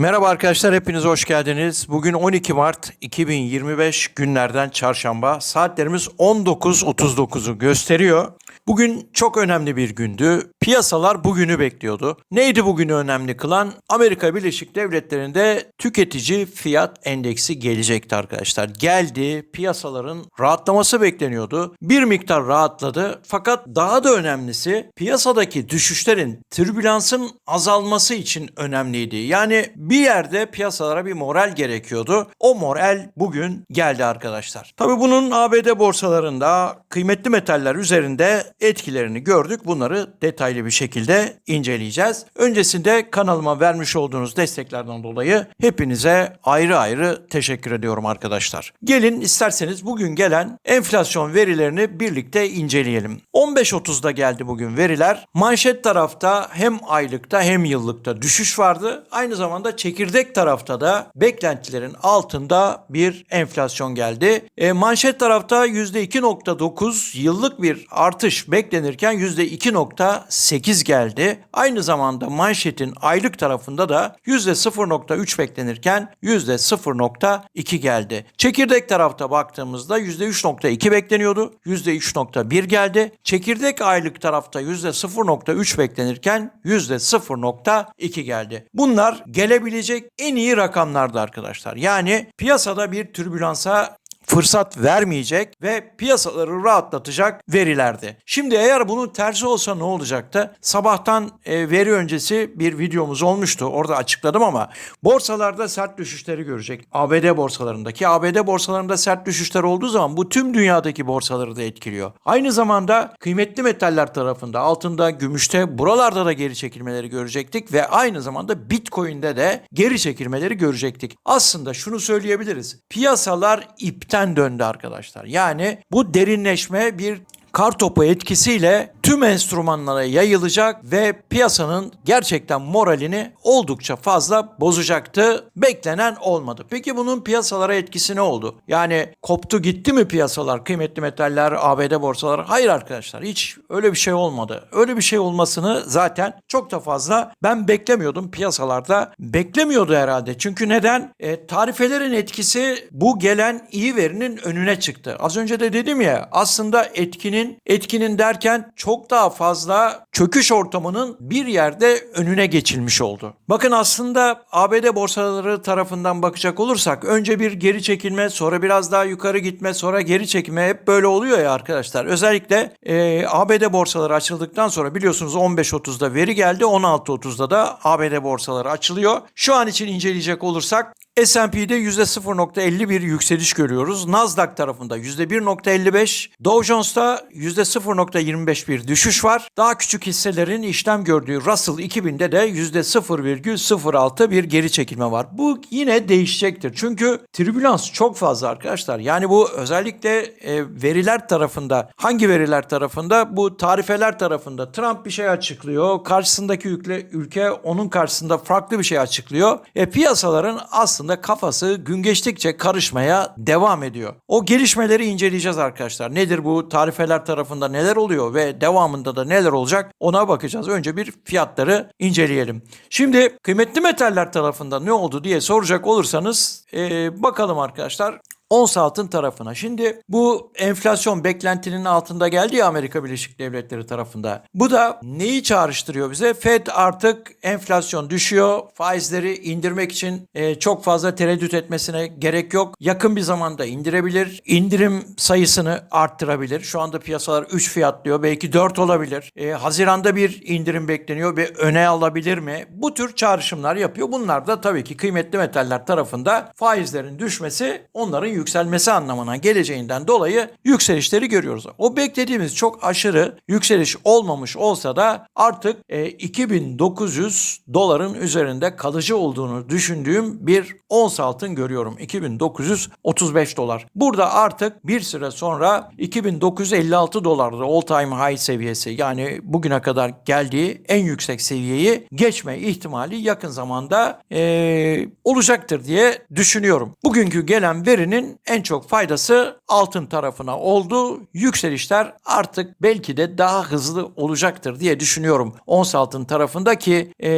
Merhaba arkadaşlar hepiniz hoş geldiniz. Bugün 12 Mart 2025 günlerden çarşamba. Saatlerimiz 19.39'u gösteriyor. Bugün çok önemli bir gündü. Piyasalar bugünü bekliyordu. Neydi bugünü önemli kılan? Amerika Birleşik Devletleri'nde tüketici fiyat endeksi gelecekti arkadaşlar. Geldi. Piyasaların rahatlaması bekleniyordu. Bir miktar rahatladı. Fakat daha da önemlisi piyasadaki düşüşlerin türbülansın azalması için önemliydi. Yani bir yerde piyasalara bir moral gerekiyordu. O moral bugün geldi arkadaşlar. Tabii bunun ABD borsalarında kıymetli metaller üzerinde etkilerini gördük. Bunları detaylı bir şekilde inceleyeceğiz. Öncesinde kanalıma vermiş olduğunuz desteklerden dolayı hepinize ayrı ayrı teşekkür ediyorum arkadaşlar. Gelin isterseniz bugün gelen enflasyon verilerini birlikte inceleyelim. 15.30'da geldi bugün veriler. Manşet tarafta hem aylıkta hem yıllıkta düşüş vardı. Aynı zamanda çekirdek tarafta da beklentilerin altında bir enflasyon geldi. E, manşet tarafta %2.9 yıllık bir artış beklenirken %2.8 geldi. Aynı zamanda manşetin aylık tarafında da %0.3 beklenirken %0.2 geldi. Çekirdek tarafta baktığımızda %3.2 bekleniyordu. %3.1 geldi. Çekirdek aylık tarafta %0.3 beklenirken %0.2 geldi. Bunlar gelebilecek en iyi rakamlardı arkadaşlar. Yani piyasada bir türbülansa fırsat vermeyecek ve piyasaları rahatlatacak verilerdi. Şimdi eğer bunun tersi olsa ne olacaktı? Sabahtan e, veri öncesi bir videomuz olmuştu. Orada açıkladım ama borsalarda sert düşüşleri görecek. ABD borsalarındaki ABD borsalarında sert düşüşler olduğu zaman bu tüm dünyadaki borsaları da etkiliyor. Aynı zamanda kıymetli metaller tarafında altında, gümüşte buralarda da geri çekilmeleri görecektik ve aynı zamanda Bitcoin'de de geri çekilmeleri görecektik. Aslında şunu söyleyebiliriz. Piyasalar ipten döndü arkadaşlar. Yani bu derinleşme bir kar topu etkisiyle tüm enstrümanlara yayılacak ve piyasanın gerçekten moralini oldukça fazla bozacaktı. Beklenen olmadı. Peki bunun piyasalara etkisi ne oldu? Yani koptu gitti mi piyasalar, kıymetli metaller, ABD borsaları? Hayır arkadaşlar hiç öyle bir şey olmadı. Öyle bir şey olmasını zaten çok da fazla ben beklemiyordum piyasalarda. Beklemiyordu herhalde. Çünkü neden? E, tarifelerin etkisi bu gelen iyi verinin önüne çıktı. Az önce de dedim ya aslında etkinin etkinin derken çok daha fazla çöküş ortamının bir yerde önüne geçilmiş oldu. Bakın aslında ABD borsaları tarafından bakacak olursak önce bir geri çekilme sonra biraz daha yukarı gitme sonra geri çekilme hep böyle oluyor ya arkadaşlar. Özellikle e, ABD borsaları açıldıktan sonra biliyorsunuz 15.30'da veri geldi 16.30'da da ABD borsaları açılıyor. Şu an için inceleyecek olursak S&P'de %0.50 bir yükseliş görüyoruz. Nasdaq tarafında %1.55, Dow Jones'ta %0.25 bir düşüş var. Daha küçük hisselerin işlem gördüğü Russell 2000'de de %0,06 bir geri çekilme var. Bu yine değişecektir. Çünkü tribülans çok fazla arkadaşlar. Yani bu özellikle e, veriler tarafında, hangi veriler tarafında? Bu tarifeler tarafında. Trump bir şey açıklıyor. Karşısındaki ülke, ülke onun karşısında farklı bir şey açıklıyor. E, piyasaların aslında kafası gün geçtikçe karışmaya devam ediyor. O gelişmeleri inceleyeceğiz arkadaşlar. Nedir bu tarifeler tarafında neler oluyor ve devamında da neler olacak ona bakacağız. Önce bir fiyatları inceleyelim. Şimdi kıymetli metaller tarafında ne oldu diye soracak olursanız e, bakalım arkadaşlar. Ons altın tarafına. Şimdi bu enflasyon beklentinin altında geldi ya Amerika Birleşik Devletleri tarafında. Bu da neyi çağrıştırıyor bize? Fed artık enflasyon düşüyor. Faizleri indirmek için e, çok fazla tereddüt etmesine gerek yok. Yakın bir zamanda indirebilir. İndirim sayısını arttırabilir. Şu anda piyasalar 3 fiyatlıyor. Belki 4 olabilir. E, Haziranda bir indirim bekleniyor ve öne alabilir mi? Bu tür çağrışımlar yapıyor. Bunlar da tabii ki kıymetli metaller tarafında faizlerin düşmesi onların yükselmesi anlamına geleceğinden dolayı yükselişleri görüyoruz. O beklediğimiz çok aşırı yükseliş olmamış olsa da artık e, 2900 doların üzerinde kalıcı olduğunu düşündüğüm bir ons altın görüyorum. 2935 dolar. Burada artık bir süre sonra 2956 dolarda all time high seviyesi yani bugüne kadar geldiği en yüksek seviyeyi geçme ihtimali yakın zamanda e, olacaktır diye düşünüyorum. Bugünkü gelen verinin en çok faydası altın tarafına oldu. Yükselişler artık belki de daha hızlı olacaktır diye düşünüyorum. Ons altın tarafında ki e,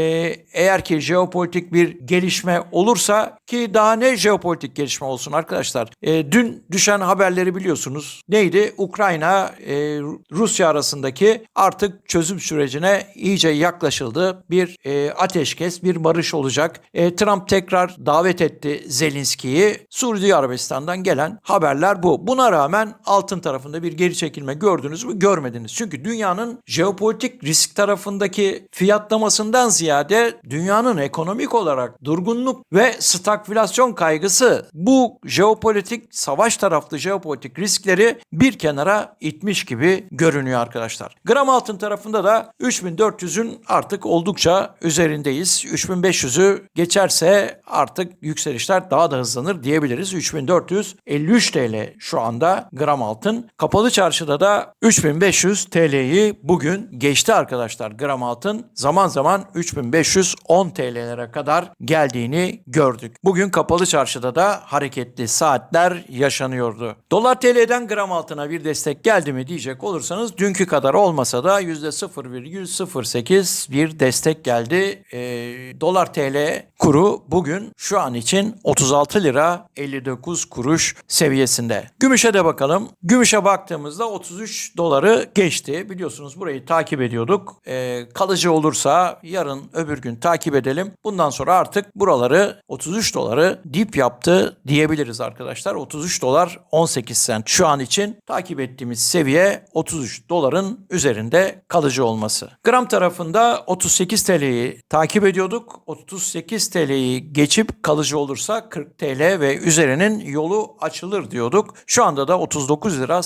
eğer ki jeopolitik bir gelişme olursa ki daha ne jeopolitik gelişme olsun arkadaşlar. E, dün düşen haberleri biliyorsunuz. Neydi? Ukrayna e, Rusya arasındaki artık çözüm sürecine iyice yaklaşıldı. Bir e, ateşkes, bir barış olacak. E, Trump tekrar davet etti Zelenski'yi. Suudi Arabistan'dan gelen haberler bu. Buna rağmen altın tarafında bir geri çekilme gördünüz mü? Görmediniz. Çünkü dünyanın jeopolitik risk tarafındaki fiyatlamasından ziyade dünyanın ekonomik olarak durgunluk ve stagflasyon kaygısı bu jeopolitik savaş taraflı jeopolitik riskleri bir kenara itmiş gibi görünüyor arkadaşlar. Gram altın tarafında da 3400'ün artık oldukça üzerindeyiz. 3500'ü geçerse artık yükselişler daha da hızlanır diyebiliriz. 3453 TL şu anda gram altın. Kapalı çarşıda da 3500 TL'yi bugün geçti arkadaşlar gram altın. Zaman zaman 3510 TL'lere kadar geldiğini gördük. Bugün kapalı çarşıda da hareketli saatler yaşanıyordu. Dolar TL'den gram altına bir destek geldi mi diyecek olursanız dünkü kadar olmasa da %0,08 bir destek geldi. Ee, dolar TL kuru bugün şu an için 36 lira 59 kuruş seviyesinde. Gümüşe de bakalım. Gümüşe baktığımızda 33 doları geçti. Biliyorsunuz burayı takip ediyorduk. Ee, kalıcı olursa yarın öbür gün takip edelim. Bundan sonra artık buraları 33 doları dip yaptı diyebiliriz arkadaşlar. 33 dolar 18 sent şu an için takip ettiğimiz seviye 33 doların üzerinde kalıcı olması. Gram tarafında 38 TL'yi takip ediyorduk. 38 TL'yi geçip kalıcı olursa 40 TL ve üzerinin yolu açılır diyorduk. Şu anda da 39 lira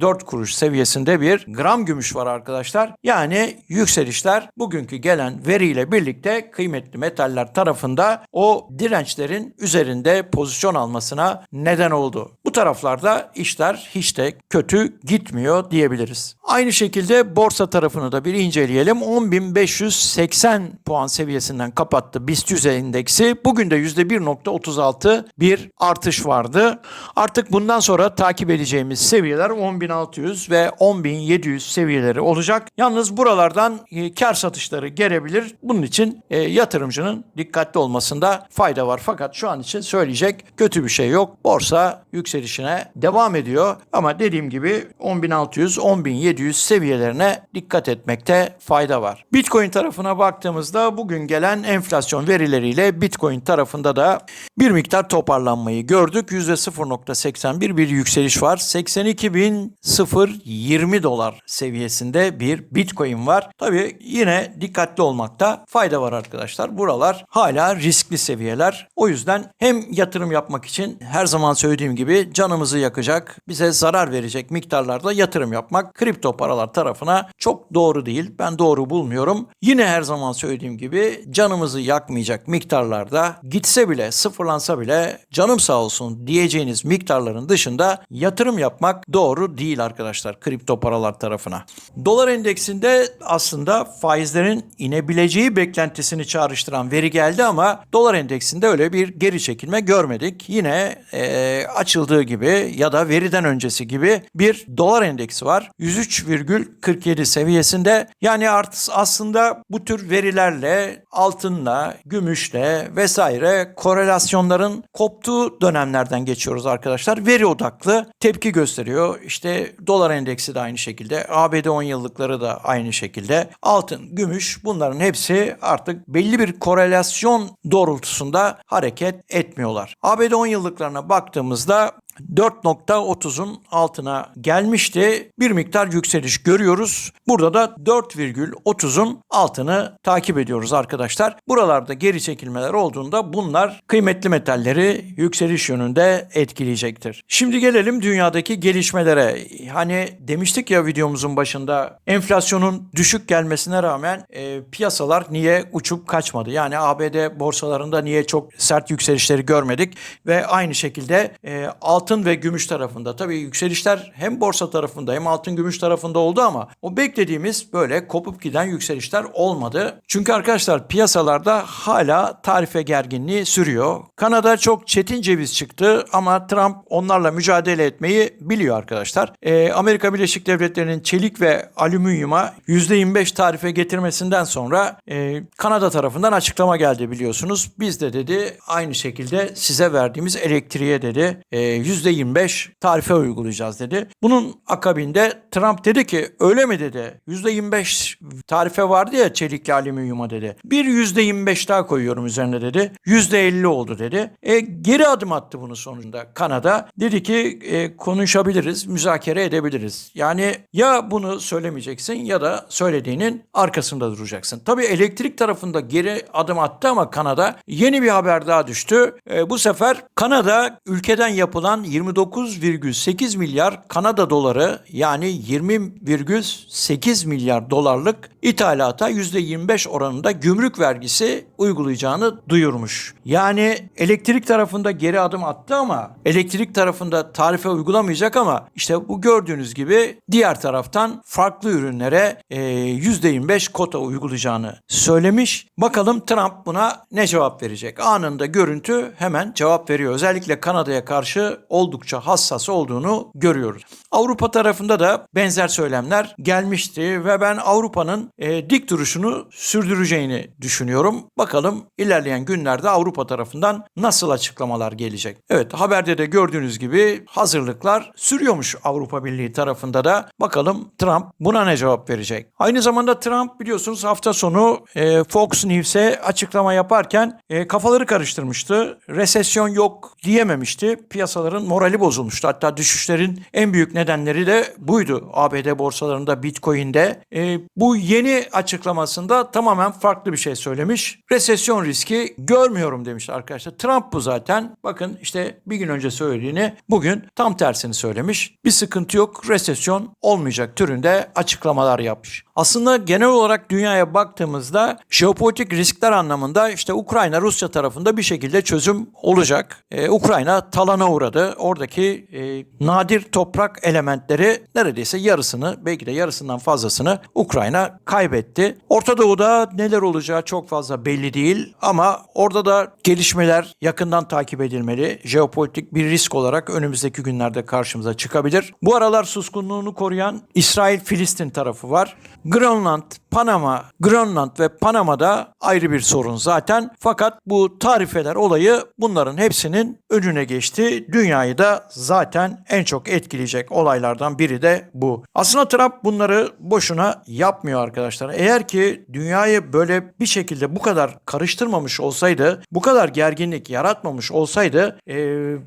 04 kuruş seviyesinde bir gram gümüş var arkadaşlar. Yani yükselişler bugünkü gelen veriyle birlikte kıymetli metaller tarafında o dirençlerin üzerinde pozisyon almasına neden oldu. Bu taraflarda işler hiç de kötü gitmiyor diyebiliriz. Aynı şekilde borsa tarafını da bir inceleyelim. 10.580 puan seviyesinden kapattı BIST 100 endeksi. Bugün de %1.36 bir artış vardı. Artık bundan sonra takip edeceğimiz seviyeler 10.600 ve 10.700 seviyeleri olacak. Yalnız buralardan e, kar satışları gelebilir. Bunun için e, yatırımcının dikkatli olmasında fayda var. Fakat şu an için söyleyecek kötü bir şey yok. Borsa yükselişine devam ediyor. Ama dediğim gibi 10.600, 10.700 seviyelerine dikkat etmekte fayda var. Bitcoin tarafına baktığımızda bugün gelen enflasyon verileriyle Bitcoin tarafında da bir miktar toparlanmayı gördük. %0.81 bir yükseliş var. 82.020 dolar seviyesinde bir Bitcoin var. Tabii yine dikkatli olmakta fayda var arkadaşlar. Buralar hala riskli seviyeler. O yüzden hem yatırım yapmak için her zaman söylediğim gibi canımızı yakacak, bize zarar verecek miktarlarda yatırım yapmak kripto paralar tarafına çok doğru değil. Ben doğru bulmuyorum. Yine her zaman söylediğim gibi canımızı yakmayacak miktarlarda gitse bile sıfırlansa bile canım sağ olsun diyeceğiniz miktarların dışında yatırım yapmak doğru değil arkadaşlar kripto paralar tarafına. Dolar endeksinde aslında faizlerin inebileceği beklentisini çağrıştıran veri geldi ama dolar endeksinde öyle bir geri çekilme görmedik. Yine e, açıldığı gibi ya da veriden öncesi gibi bir dolar endeksi var. 103,47 seviyesinde. Yani aslında bu tür verilerle altınla, gümüşle vesaire korelasyonların koptuğu dönemlerden geçiyoruz arkadaşlar. Veri odaklı tepki gösteriyor. İşte dolar endeksi de aynı şekilde. ABD 10 yıllıkları da aynı şekilde. Altın, gümüş bunların hepsi artık belli bir korelasyon doğrultusunda hareket etmiyorlar. ABD 10 yıllıklarına baktığımızda 4.30'un altına gelmişti. Bir miktar yükseliş görüyoruz. Burada da 4,30'un altını takip ediyoruz arkadaşlar. Buralarda geri çekilmeler olduğunda bunlar kıymetli metalleri yükseliş yönünde etkileyecektir. Şimdi gelelim dünyadaki gelişmelere. Hani demiştik ya videomuzun başında enflasyonun düşük gelmesine rağmen e, piyasalar niye uçup kaçmadı? Yani ABD borsalarında niye çok sert yükselişleri görmedik ve aynı şekilde e, altın altın ve gümüş tarafında. Tabii yükselişler hem borsa tarafında hem altın gümüş tarafında oldu ama o beklediğimiz böyle kopup giden yükselişler olmadı. Çünkü arkadaşlar piyasalarda hala tarife gerginliği sürüyor. Kanada çok çetin ceviz çıktı ama Trump onlarla mücadele etmeyi biliyor arkadaşlar. Ee, Amerika Birleşik Devletleri'nin çelik ve alüminyuma %25 tarife getirmesinden sonra e, Kanada tarafından açıklama geldi biliyorsunuz. Biz de dedi aynı şekilde size verdiğimiz elektriğe dedi e, %25 tarife uygulayacağız dedi. Bunun akabinde Trump dedi ki öyle mi dedi %25 tarife vardı ya çelikli alüminyuma dedi. Bir %25 daha koyuyorum üzerine dedi. %50 oldu dedi. E, geri adım attı bunun sonunda Kanada. Dedi ki e, konuşabiliriz, müzakere edebiliriz. Yani ya bunu söylemeyeceksin ya da söylediğinin arkasında duracaksın. Tabii elektrik tarafında geri adım attı ama Kanada yeni bir haber daha düştü. E, bu sefer Kanada ülkeden yapılan 29,8 milyar Kanada doları yani 20,8 milyar dolarlık ithalata %25 oranında gümrük vergisi uygulayacağını duyurmuş. Yani elektrik tarafında geri adım attı ama elektrik tarafında tarife uygulamayacak ama işte bu gördüğünüz gibi diğer taraftan farklı ürünlere e, %25 kota uygulayacağını söylemiş. Bakalım Trump buna ne cevap verecek? Anında görüntü hemen cevap veriyor. Özellikle Kanada'ya karşı oldukça hassas olduğunu görüyoruz. Avrupa tarafında da benzer söylemler gelmişti ve ben Avrupa'nın e, dik duruşunu sürdüreceğini düşünüyorum. Bakalım ilerleyen günlerde Avrupa tarafından nasıl açıklamalar gelecek. Evet haberde de gördüğünüz gibi hazırlıklar sürüyormuş Avrupa Birliği tarafında da. Bakalım Trump buna ne cevap verecek? Aynı zamanda Trump biliyorsunuz hafta sonu e, Fox News'e açıklama yaparken e, kafaları karıştırmıştı. Resesyon yok diyememişti. Piyasaların morali bozulmuştu. Hatta düşüşlerin en büyük nedenleri de buydu. ABD borsalarında, Bitcoin'de. E, bu yeni açıklamasında tamamen farklı bir şey söylemiş. Resesyon riski görmüyorum demiş arkadaşlar. Trump bu zaten. Bakın işte bir gün önce söylediğini bugün tam tersini söylemiş. Bir sıkıntı yok. Resesyon olmayacak türünde açıklamalar yapmış. Aslında genel olarak dünyaya baktığımızda jeopolitik riskler anlamında işte Ukrayna Rusya tarafında bir şekilde çözüm olacak. Ee, Ukrayna talana uğradı. Oradaki e, nadir toprak elementleri neredeyse yarısını belki de yarısından fazlasını Ukrayna kaybetti. Orta Doğu'da neler olacağı çok fazla belli değil ama orada da gelişmeler yakından takip edilmeli. Jeopolitik bir risk olarak önümüzdeki günlerde karşımıza çıkabilir. Bu aralar suskunluğunu koruyan İsrail-Filistin tarafı var. Grönland, Panama, Grönland ve Panama'da ayrı bir sorun zaten. Fakat bu tarifeler olayı bunların hepsinin önüne geçti. Dünyayı da zaten en çok etkileyecek olaylardan biri de bu. Aslında Trump bunları boşuna yapmıyor arkadaşlar. Eğer ki dünyayı böyle bir şekilde bu kadar karıştırmamış olsaydı, bu kadar gerginlik yaratmamış olsaydı e,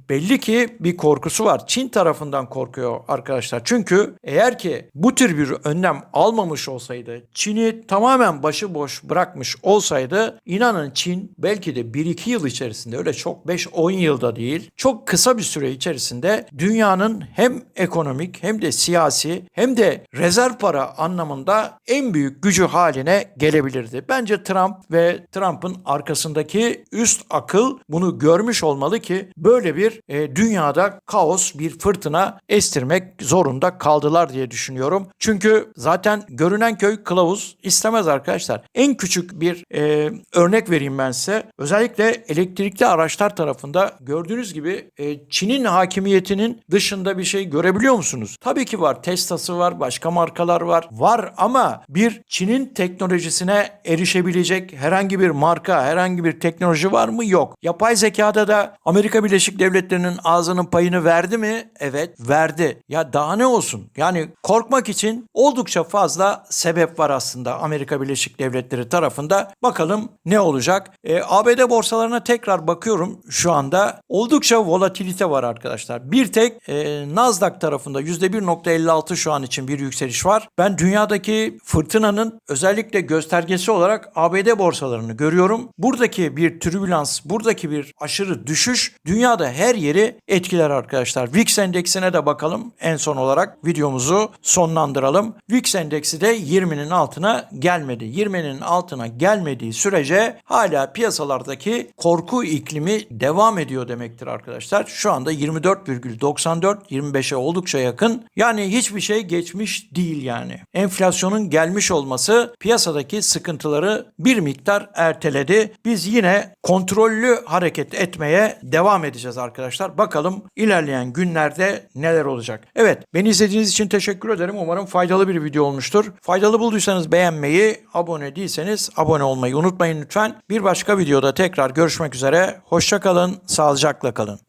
belli ki bir korkusu var. Çin tarafından korkuyor arkadaşlar. Çünkü eğer ki bu tür bir önlem almamış olsaydı, Çin'i tamamen başıboş bırakmış olsaydı inanın Çin belki de 1-2 yıl içerisinde öyle çok 5-10 yılda değil çok kısa bir süre içerisinde dünyanın hem ekonomik hem de siyasi hem de rezerv para anlamında en büyük gücü haline gelebilirdi. Bence Trump ve Trump'ın arkasındaki üst akıl bunu görmüş olmalı ki böyle bir e, dünyada kaos, bir fırtına estirmek zorunda kaldılar diye düşünüyorum. Çünkü zaten görünen köy kılavuz istemez arkadaşlar. En küçük bir e, örnek vereyim ben size. Özellikle elektrikli araçlar tarafında gördüğünüz gibi e, Çin'in hakimiyetinin dışında bir şey görebiliyor musunuz? Tabii ki var. Tesla'sı var, başka markalar var. Var ama bir Çin'in teknolojisine erişebilecek herhangi bir marka, herhangi bir teknoloji var mı? Yok. Yapay zekada da Amerika Birleşik Devletleri'nin ağzının payını verdi mi? Evet, verdi. Ya daha ne olsun? Yani korkmak için oldukça fazla sebep var aslında Amerika Birleşik Devletleri tarafında. Bakalım ne olacak? E, ABD borsalarına tekrar bakıyorum şu anda. Oldukça volatilite var arkadaşlar. Bir tek e, Nasdaq tarafında %1.56 şu an için bir yükseliş var. Ben dünyadaki fırtınanın özellikle göstergesi olarak ABD borsalarını görüyorum. Buradaki bir türbülans, buradaki bir aşırı düşüş dünyada her yeri etkiler arkadaşlar. VIX endeksine de bakalım en son olarak videomuzu sonlandıralım. VIX endeksi de 20'nin altına gelmedi. 20'nin altına gelmediği sürece hala piyasalardaki korku iklimi devam ediyor demektir arkadaşlar. Şu anda 24,94 25'e oldukça yakın. Yani hiçbir şey geçmiş değil yani. Enflasyonun gelmiş olması piyasadaki sıkıntıları bir miktar erteledi. Biz yine kontrollü hareket etmeye devam edeceğiz arkadaşlar. Bakalım ilerleyen günlerde neler olacak. Evet beni izlediğiniz için teşekkür ederim. Umarım faydalı bir video olmuştur. Faydalı bulduysanız beğenmeyi, abone değilseniz abone olmayı unutmayın lütfen. Bir başka videoda tekrar görüşmek üzere. Hoşçakalın, sağlıcakla kalın.